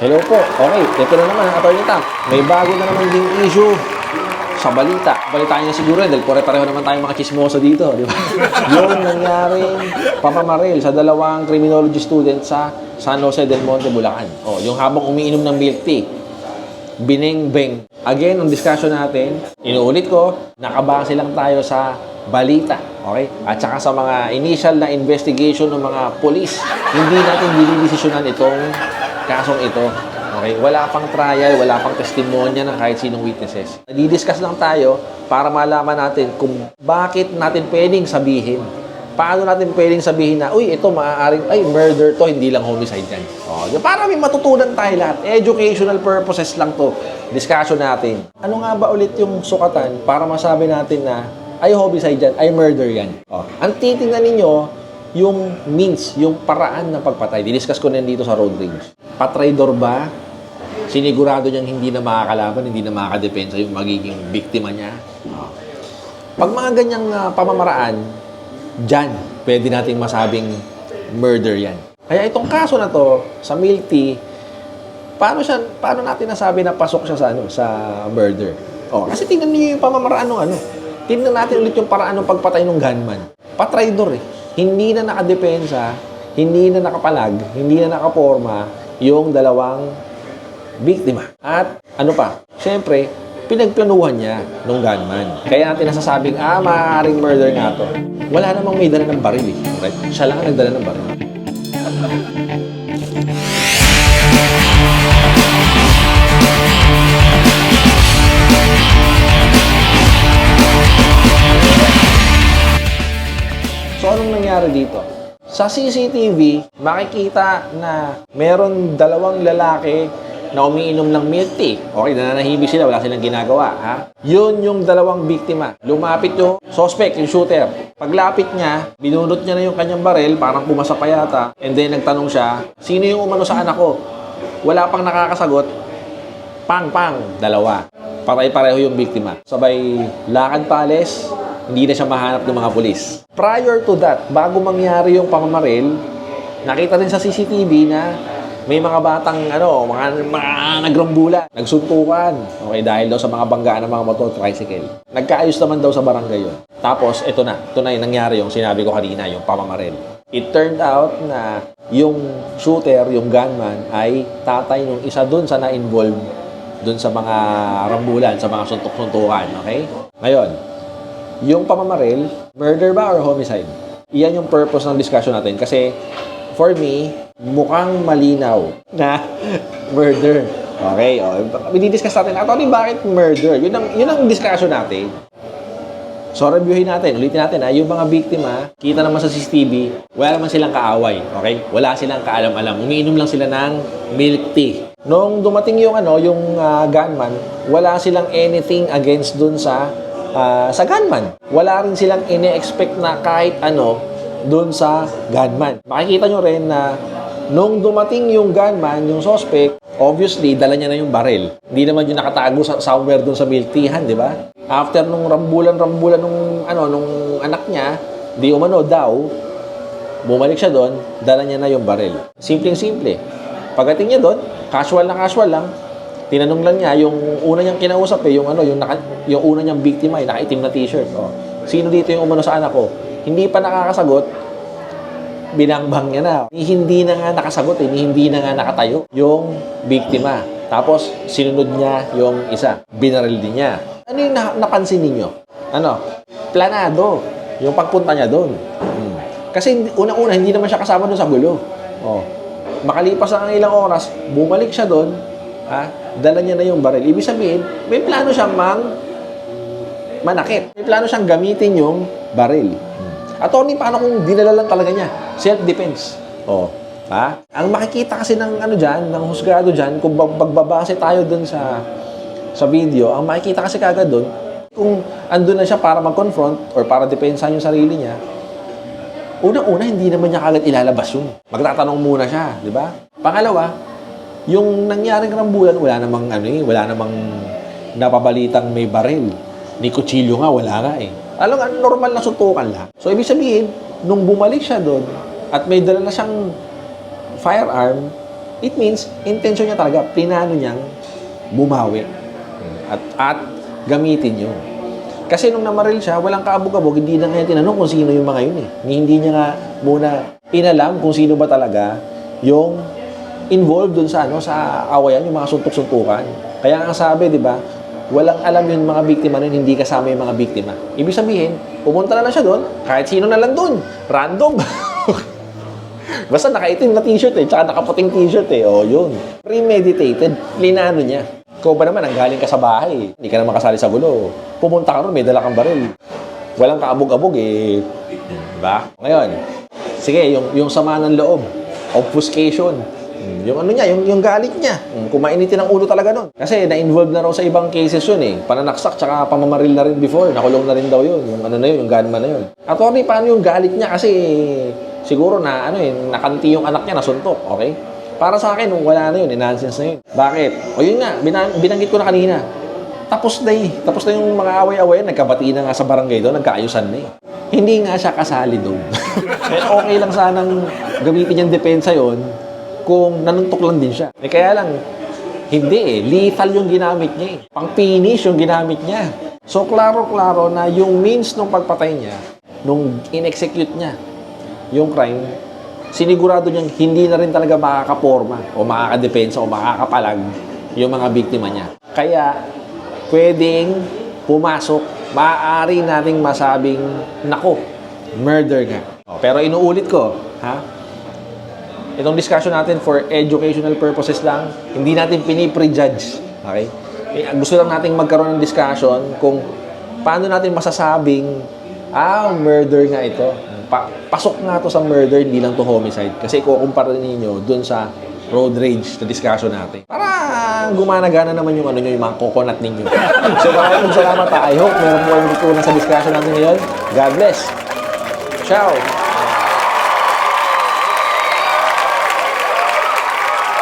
Hello po. Okay, ito na naman, Atty. Tam. May bago na naman ding issue sa balita. Balitaan niya siguro dahil pare-pareho naman tayong mga chismoso dito, di ba? yung nangyaring pamamaril sa dalawang criminology student sa San Jose del Monte, Bulacan. Oh, yung habang umiinom ng milk tea. Bineng-beng. Again, ang discussion natin, inuulit ko, nakabase lang tayo sa balita. Okay? At saka sa mga initial na investigation ng mga polis. Hindi natin dinidesisyonan itong kasong ito. Okay? Wala pang trial, wala pang testimonya ng kahit sinong witnesses. Nadi-discuss lang tayo para malaman natin kung bakit natin pwedeng sabihin paano natin pwedeng sabihin na, uy, ito maaaring, ay, murder to, hindi lang homicide yan. O, ba? para may matutunan tayo lahat. Educational purposes lang to. Discussion natin. Ano nga ba ulit yung sukatan para masabi natin na, ay, homicide yan, ay, murder yan. O, ang titingnan ninyo, yung means, yung paraan ng pagpatay. Didiscuss ko na dito sa road rage. Patraidor ba? Sinigurado niyang hindi na makakalaban, hindi na makakadepensa yung magiging biktima niya. Pag mga ganyang ah, pamamaraan, dyan, pwede nating masabing murder yan. Kaya itong kaso na to, sa milk tea, paano, siya, paano natin nasabi na pasok siya sa, ano, sa murder? Oh, kasi tingnan niyo yung pamamaraan ng ano. Tingnan natin ulit yung paraan ng pagpatay ng gunman. Patraidor eh. Hindi na nakadepensa, hindi na nakapalag, hindi na nakaporma yung dalawang biktima. At ano pa, syempre, pinagplanuhan niya nung gunman. Kaya natin nasasabing, ah, maaaring murder nga to. Wala namang may dala ng baril eh. Right? Siya lang ang nagdala ng baril. So, anong nangyari dito? Sa CCTV, makikita na meron dalawang lalaki na umiinom ng milk tea. Okay, nananahimik sila, wala silang ginagawa. Ha? Yun yung dalawang biktima. Lumapit yung suspect, yung shooter. Paglapit niya, binunot niya na yung kanyang baril, parang pumasa pa yata. And then nagtanong siya, sino yung umano sa anak ko? Wala pang nakakasagot. Pang, pang, dalawa. Paray-pareho yung biktima. Sabay lakad pales, hindi na siya mahanap ng mga pulis. Prior to that, bago mangyari yung pamamaril, nakita din sa CCTV na may mga batang ano, mga, mga nagrambula, nagsuntukan. Okay, dahil daw sa mga banggaan ng mga motor tricycle. Nagkaayos naman daw sa barangay yun. Tapos, ito na. Ito na yung nangyari yung sinabi ko kanina, yung pamamaril. It turned out na yung shooter, yung gunman, ay tatay nung isa dun sa na-involve dun sa mga rambulan, sa mga suntok-suntukan. Okay? Ngayon, yung pamamaril, murder ba or homicide? Iyan yung purpose ng discussion natin kasi for me, mukhang malinaw na murder. Okay, oh. Bididiscuss natin, Atty, bakit murder? Yun ang, yun ang discussion natin. So, reviewin natin, ulitin natin ha, yung mga biktima, kita naman sa CCTV, wala naman silang kaaway, okay? Wala silang kaalam-alam. Umiinom lang sila ng milk tea. Nung dumating yung ano, yung ah, gunman, wala silang anything against dun sa ah, sa gunman. Wala rin silang ine-expect na kahit ano dun sa gunman. Makikita nyo rin na nung dumating yung gunman, yung suspect, obviously, dala niya na yung baril. Hindi naman yung nakatago sa, somewhere dun sa milk teahan, di ba? After nung rambulan-rambulan nung, ano, nung anak niya, di umano daw, bumalik siya doon, dala niya na yung baril. Simpleng-simple. Pagdating niya doon, casual na casual lang, tinanong lang niya, yung una niyang kinausap eh, yung ano, yung, naka, yung una niyang biktima, yung nakaitim na t-shirt. Oh. Sino dito yung umano sa anak ko? Hindi pa nakakasagot, binangbang niya na. Hindi na nga nakasagot, eh. hindi na nga nakatayo yung biktima. Tapos, sinunod niya yung isa. Binaril din niya. Ano yung na- napansin ninyo? Ano? Planado. Yung pagpunta niya doon. Hmm. Kasi unang-una, hindi naman siya kasama doon sa gulo. Oh. Makalipas ang ilang oras, bumalik siya doon, ha? Dala niya na yung baril. Ibig sabihin, may plano siyang mang manakit. May plano siyang gamitin yung baril. Attorney, paano kung dinala lang talaga niya? Self-defense. Oh. Ha? Ang makikita kasi ng ano diyan, ng husgado diyan, kung bagbabase tayo dun sa sa video, ang makikita kasi kagad dun, kung andun na siya para mag-confront or para depensahan yung sarili niya, unang-una, hindi naman niya kagad ilalabas yun. Magtatanong muna siya, di ba? Pangalawa, yung nangyaring rambulan, wala namang ano eh, wala namang napabalitang may baril. Ni kutsilyo nga, wala nga eh. Alam nga, normal na suntukan lang. So, ibig sabihin, nung bumalik siya doon, at may dala na siyang firearm, It means, intention niya talaga, plinano niyang bumawi. At, at gamitin yun. Kasi nung namaril siya, walang kaabog-abog, hindi na ngayon tinanong kung sino yung mga yun eh. Hindi niya nga muna inalam kung sino ba talaga yung involved dun sa ano sa awayan, yung mga suntok-suntukan. Kaya nga sabi, di ba, walang alam yung mga biktima nun, hindi kasama yung mga biktima. Ibig sabihin, pumunta na lang siya doon, kahit sino na lang doon. Random. Basta nakaitim na t-shirt eh, tsaka nakaputing t-shirt eh. O, yun. Premeditated. Linano niya. Ikaw ba naman, ang galing ka sa bahay, hindi ka na makasali sa gulo. Pumunta ka ron, may dala kang baril. Walang kaabog-abog eh. Diba? Ngayon, sige, yung, yung sama ng loob. Obfuscation. Hmm, Yung ano niya, yung, yung galit niya. Hmm, Kung mainitin ang ulo talaga nun. Kasi na-involve na raw sa ibang cases yun eh. Pananaksak, tsaka pamamaril na rin before. Nakulong na rin daw yun. Yung ano na yun, yung gunman na yun. Attorney, paano yung galit niya? Kasi siguro na ano eh, nakanti yung anak niya, nasuntok. Okay? Para sa akin, wala na yun, nonsense na yun. Bakit? O yun nga, binan- binanggit ko na kanina. Tapos na eh. Tapos na yung mga away-away, nagkabati na nga sa barangay doon, nagkaayusan na eh. Hindi nga siya kasali doon. okay lang sanang gamitin yung depensa yon kung nanuntok lang din siya. Eh, kaya lang, hindi eh. Lethal yung ginamit niya eh. Pang-finish yung ginamit niya. So, klaro-klaro na yung means ng pagpatay niya, nung in-execute niya yung crime, sinigurado niyang hindi na rin talaga makakaporma o makakadepensa o makakapalag yung mga biktima niya. Kaya, pwedeng pumasok, maaari nating masabing, nako, murder nga. O, Pero inuulit ko, ha? Itong discussion natin for educational purposes lang, hindi natin piniprejudge. Okay? Eh, gusto lang nating magkaroon ng discussion kung paano natin masasabing, ah, murder nga ito. Pa- pasok nga to sa murder, hindi lang to homicide. Kasi ikukumpara ninyo dun sa road rage na discussion natin. Para gumana-gana naman yung ano nyo, yung mga coconut ninyo. so maraming salamat ha. I hope meron po kayong natutunan sa discussion natin ngayon. God bless. Ciao!